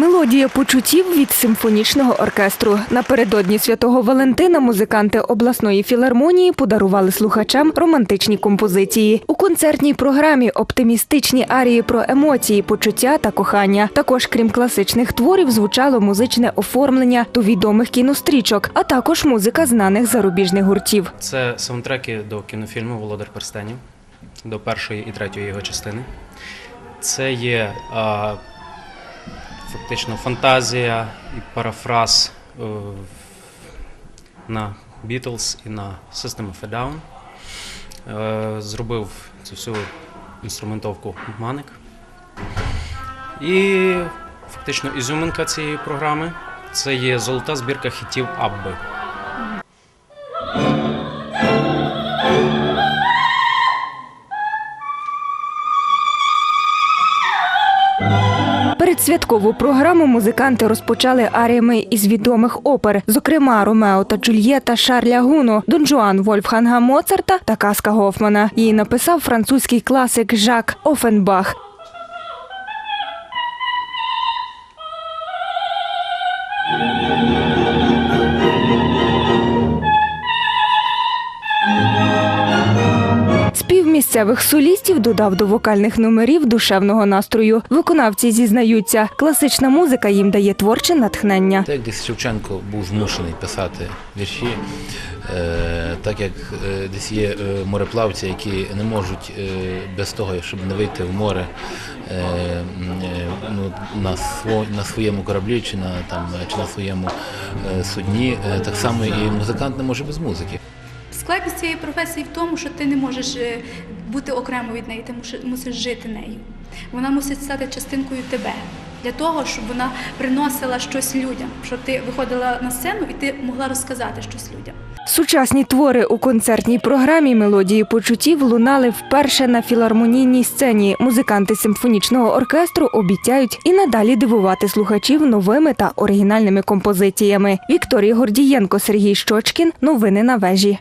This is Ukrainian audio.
Мелодія почуттів від симфонічного оркестру. Напередодні святого Валентина музиканти обласної філармонії подарували слухачам романтичні композиції. У концертній програмі оптимістичні арії про емоції, почуття та кохання. Також, крім класичних творів, звучало музичне оформлення до відомих кінострічок, а також музика знаних зарубіжних гуртів. Це саундтреки до кінофільму Володар Перстенів, до першої і третьої його частини. Це є фактично фантазія і парафраз е, на Beatles і на System of a Down. Е, зробив цю всю інструментовку Маник. І фактично ізюминка цієї програми це є золота збірка хітів Абби. Передсвяткову програму музиканти розпочали аріями із відомих опер, зокрема Ромео та Джульєта Шарля Гуно, Дон Жуан Вольфганга Моцарта та Каска Гофмана. Її написав французький класик Жак Офенбах. Місцевих солістів додав до вокальних номерів душевного настрою. Виконавці зізнаються, класична музика їм дає творче натхнення. Так десь Шевченко був змушений писати вірші, е, так як е, десь є е, мореплавці, які не можуть без того, щоб не вийти в море ну, на, своєму кораблі чи на, там, чи на своєму судні, так само і музикант не може без музики. Складність цієї професії в тому, що ти не можеш е, бути окремо від неї, ти мусиш жити нею. Вона мусить стати частинкою тебе для того, щоб вона приносила щось людям, щоб ти виходила на сцену і ти могла розказати щось людям. Сучасні твори у концертній програмі мелодії почуттів лунали вперше на філармонійній сцені. Музиканти симфонічного оркестру обіцяють і надалі дивувати слухачів новими та оригінальними композиціями. Вікторія Гордієнко, Сергій Щочкін. Новини на вежі.